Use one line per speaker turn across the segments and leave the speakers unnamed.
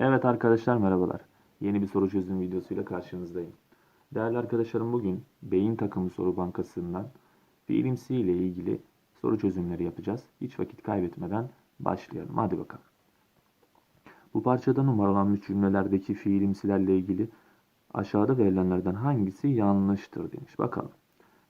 Evet arkadaşlar merhabalar. Yeni bir soru çözüm videosuyla karşınızdayım. Değerli arkadaşlarım bugün Beyin Takımı Soru Bankası'ndan fiilimsi ile ilgili soru çözümleri yapacağız. Hiç vakit kaybetmeden başlayalım. Hadi bakalım. Bu parçada numaralanmış cümlelerdeki fiilimsilerle ilgili aşağıda verilenlerden hangisi yanlıştır demiş. Bakalım.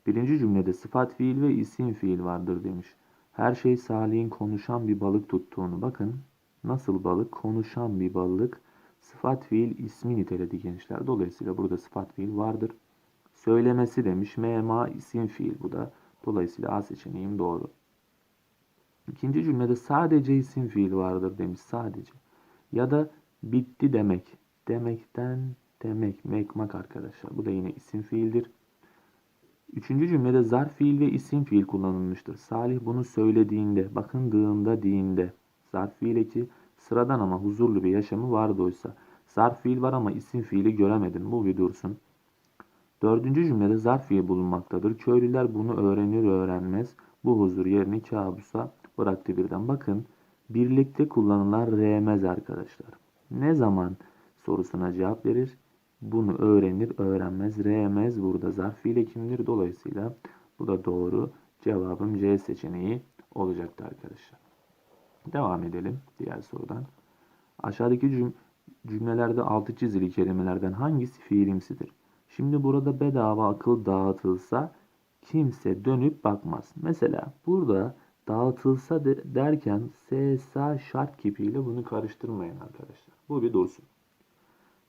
Birinci cümlede sıfat fiil ve isim fiil vardır demiş. Her şey Salih'in konuşan bir balık tuttuğunu bakın. Nasıl balık? Konuşan bir balık. Sıfat fiil ismi niteledi gençler. Dolayısıyla burada sıfat fiil vardır. Söylemesi demiş. Mema isim fiil bu da. Dolayısıyla A seçeneğim doğru. İkinci cümlede sadece isim fiil vardır demiş. Sadece. Ya da bitti demek. Demekten demek. Mekmak arkadaşlar. Bu da yine isim fiildir. Üçüncü cümlede zarf fiil ve isim fiil kullanılmıştır. Salih bunu söylediğinde, bakındığında diğinde. Zarf fiil eki sıradan ama huzurlu bir yaşamı vardı oysa. Zarf fiil var ama isim fiili göremedim. Bu bir dursun. Dördüncü cümlede zarf fiil bulunmaktadır. Köylüler bunu öğrenir öğrenmez. Bu huzur yerini kabusa bıraktı birden. Bakın birlikte kullanılan remez arkadaşlar. Ne zaman sorusuna cevap verir? Bunu öğrenir öğrenmez. Remez burada zarf fiil ekimdir. Dolayısıyla bu da doğru. Cevabım C seçeneği olacaktı arkadaşlar. Devam edelim diğer sorudan. Aşağıdaki cüm- cümlelerde altı çizili kelimelerden hangisi fiilimsidir? Şimdi burada bedava akıl dağıtılsa kimse dönüp bakmaz. Mesela burada dağıtılsa de- derken SSA şart kipiyle bunu karıştırmayın arkadaşlar. Bu bir dursun.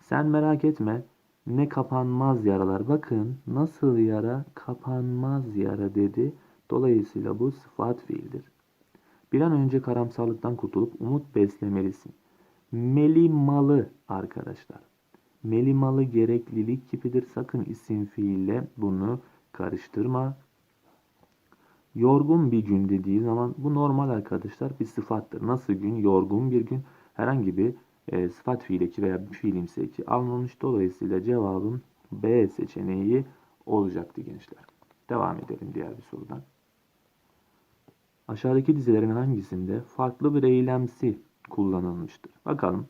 Sen merak etme ne kapanmaz yaralar. Bakın nasıl yara kapanmaz yara dedi. Dolayısıyla bu sıfat fiildir. Bir an önce karamsarlıktan kurtulup umut beslemelisin. Melimalı arkadaşlar. Melimalı gereklilik kipidir. Sakın isim fiille bunu karıştırma. Yorgun bir gün dediği zaman bu normal arkadaşlar bir sıfattır. Nasıl gün? Yorgun bir gün. Herhangi bir e, sıfat fiil eki veya bir fiilimsi eki almamış. Dolayısıyla cevabım B seçeneği olacaktı gençler. Devam edelim diğer bir sorudan. Aşağıdaki dizilerin hangisinde farklı bir eylemsi kullanılmıştır? Bakalım.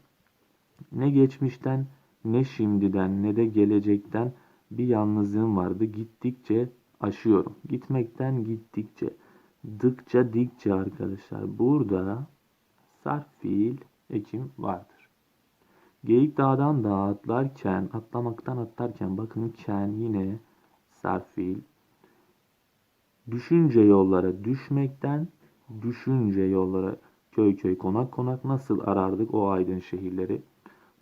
Ne geçmişten, ne şimdiden, ne de gelecekten bir yalnızlığım vardı. Gittikçe aşıyorum. Gitmekten gittikçe, dıkça dikçe arkadaşlar. Burada sarf fiil ekim vardır. Geyik dağdan dağa atlarken, atlamaktan atlarken bakın ken yine sarf fiil Düşünce yollara düşmekten düşünce yollara köy köy konak konak nasıl arardık o aydın şehirleri.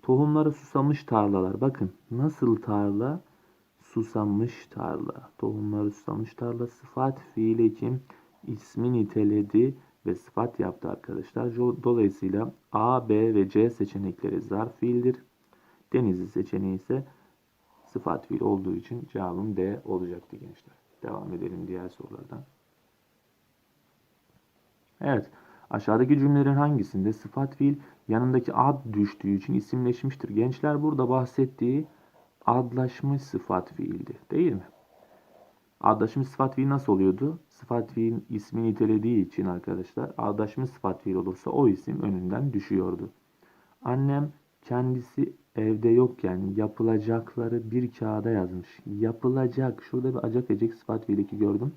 Tohumları susamış tarlalar. Bakın nasıl tarla? Susamış tarla. Tohumları susamış tarla. Sıfat fiil ekim ismi niteledi ve sıfat yaptı arkadaşlar. Dolayısıyla A, B ve C seçenekleri zarf fiildir. Denizli seçeneği ise sıfat fiil olduğu için cevabım D olacaktı gençler. Devam edelim diğer sorulardan. Evet. Aşağıdaki cümlelerin hangisinde sıfat fiil yanındaki ad düştüğü için isimleşmiştir? Gençler burada bahsettiği adlaşmış sıfat fiildi. Değil mi? Adlaşmış sıfat fiil nasıl oluyordu? Sıfat fiil ismi nitelediği için arkadaşlar adlaşmış sıfat fiil olursa o isim önünden düşüyordu. Annem kendisi evde yokken yapılacakları bir kağıda yazmış. Yapılacak. Şurada bir acak ecek sıfat fiiliki gördüm.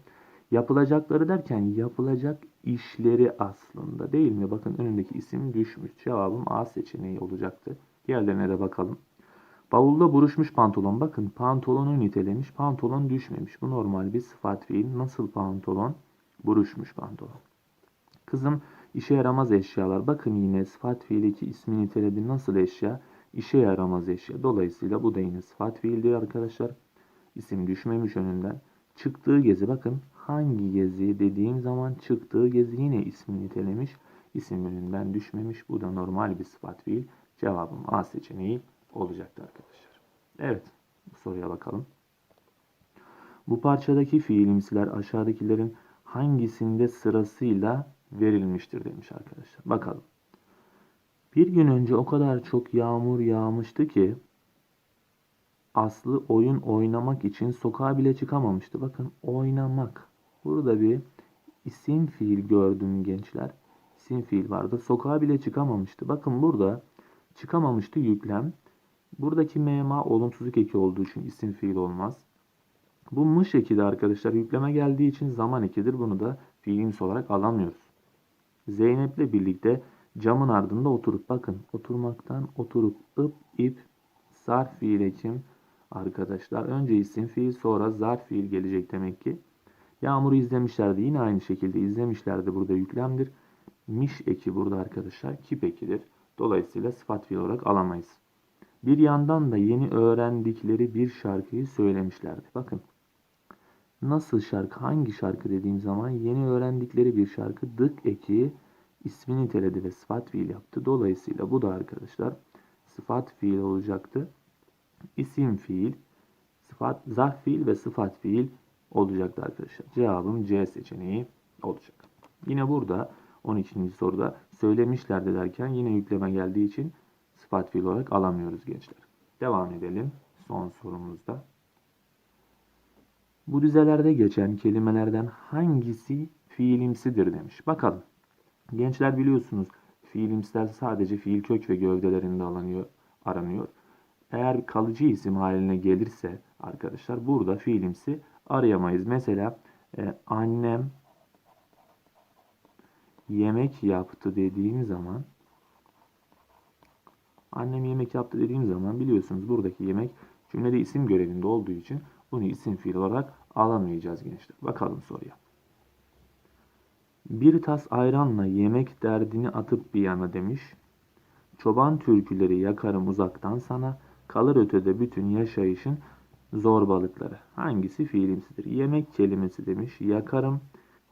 Yapılacakları derken yapılacak işleri aslında değil mi? Bakın önündeki isim düşmüş. Cevabım A seçeneği olacaktı. Diğerlerine de bakalım. Bavulda buruşmuş pantolon. Bakın pantolonu nitelemiş. Pantolon düşmemiş. Bu normal bir sıfat fiil. Nasıl pantolon? Buruşmuş pantolon. Kızım işe yaramaz eşyalar. Bakın yine sıfat fiili ki ismi niteledi. Nasıl eşya? İşe yaramaz eşya. Dolayısıyla bu da yine sıfat fiildir arkadaşlar. İsim düşmemiş önünden. Çıktığı gezi bakın hangi gezi dediğim zaman çıktığı gezi yine ismi nitelemiş. İsim önünden düşmemiş. Bu da normal bir sıfat fiil. Cevabım A seçeneği olacaktı arkadaşlar. Evet bu soruya bakalım. Bu parçadaki fiilimsiler aşağıdakilerin hangisinde sırasıyla verilmiştir demiş arkadaşlar. Bakalım. Bir gün önce o kadar çok yağmur yağmıştı ki Aslı oyun oynamak için sokağa bile çıkamamıştı. Bakın oynamak. Burada bir isim fiil gördüm gençler. İsim fiil vardı. Sokağa bile çıkamamıştı. Bakın burada Çıkamamıştı yüklem. Buradaki mema olumsuzluk eki olduğu için isim fiil olmaz. Bu mış eki de arkadaşlar yükleme geldiği için zaman ekidir. Bunu da fiilimsi olarak alamıyoruz. Zeynep'le birlikte camın ardında oturup bakın oturmaktan oturup ıp ip zarf fiil ekim arkadaşlar. Önce isim fiil sonra zarf fiil gelecek demek ki. Yağmur'u izlemişlerdi. Yine aynı şekilde izlemişlerdi. Burada yüklemdir. Miş eki burada arkadaşlar kip ekidir. Dolayısıyla sıfat fiil olarak alamayız. Bir yandan da yeni öğrendikleri bir şarkıyı söylemişlerdi. Bakın nasıl şarkı, hangi şarkı dediğim zaman yeni öğrendikleri bir şarkı dık eki ismini niteledi ve sıfat fiil yaptı. Dolayısıyla bu da arkadaşlar sıfat fiil olacaktı. İsim fiil, sıfat, zarf fiil ve sıfat fiil olacaktı arkadaşlar. Cevabım C seçeneği olacak. Yine burada 12. soruda söylemişlerdi derken yine yükleme geldiği için sıfat fiil olarak alamıyoruz gençler. Devam edelim son sorumuzda. Bu dizelerde geçen kelimelerden hangisi fiilimsidir demiş. Bakalım. Gençler biliyorsunuz fiilimsiler sadece fiil kök ve gövdelerinde aranıyor. aranıyor. Eğer kalıcı isim haline gelirse arkadaşlar burada fiilimsi arayamayız. Mesela e, annem yemek yaptı dediğim zaman annem yemek yaptı dediğim zaman biliyorsunuz buradaki yemek cümlede isim görevinde olduğu için bunu isim fiil olarak alamayacağız gençler. Bakalım soruya. Bir tas ayranla yemek derdini atıp bir yana demiş. Çoban türküleri yakarım uzaktan sana, kalır ötede bütün yaşayışın zorbalıkları. Hangisi fiilimsidir? Yemek kelimesi demiş. Yakarım,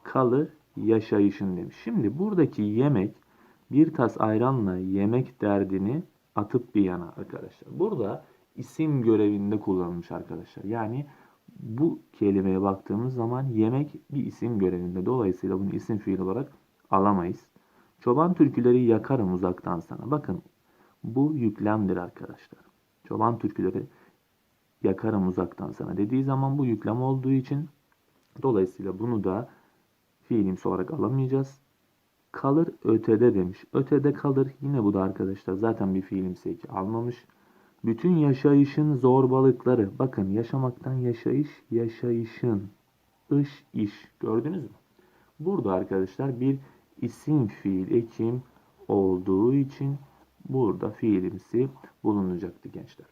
kalır, yaşayışın demiş. Şimdi buradaki yemek bir tas ayranla yemek derdini atıp bir yana arkadaşlar. Burada isim görevinde kullanılmış arkadaşlar. Yani bu kelimeye baktığımız zaman yemek bir isim görevinde. Dolayısıyla bunu isim fiil olarak alamayız. Çoban türküleri yakarım uzaktan sana. Bakın bu yüklemdir arkadaşlar. Çoban türküleri yakarım uzaktan sana dediği zaman bu yüklem olduğu için dolayısıyla bunu da fiilimsi olarak alamayacağız. Kalır ötede demiş. Ötede kalır. Yine bu da arkadaşlar zaten bir fiilimsi eki almamış. Bütün yaşayışın zorbalıkları. Bakın yaşamaktan yaşayış, yaşayışın. ış iş. Gördünüz mü? Burada arkadaşlar bir isim fiil ekim olduğu için burada fiilimsi bulunacaktı gençler.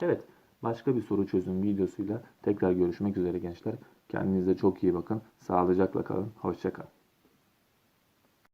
Evet. Başka bir soru çözüm videosuyla tekrar görüşmek üzere gençler. Kendinize çok iyi bakın. Sağlıcakla kalın. Hoşçakalın.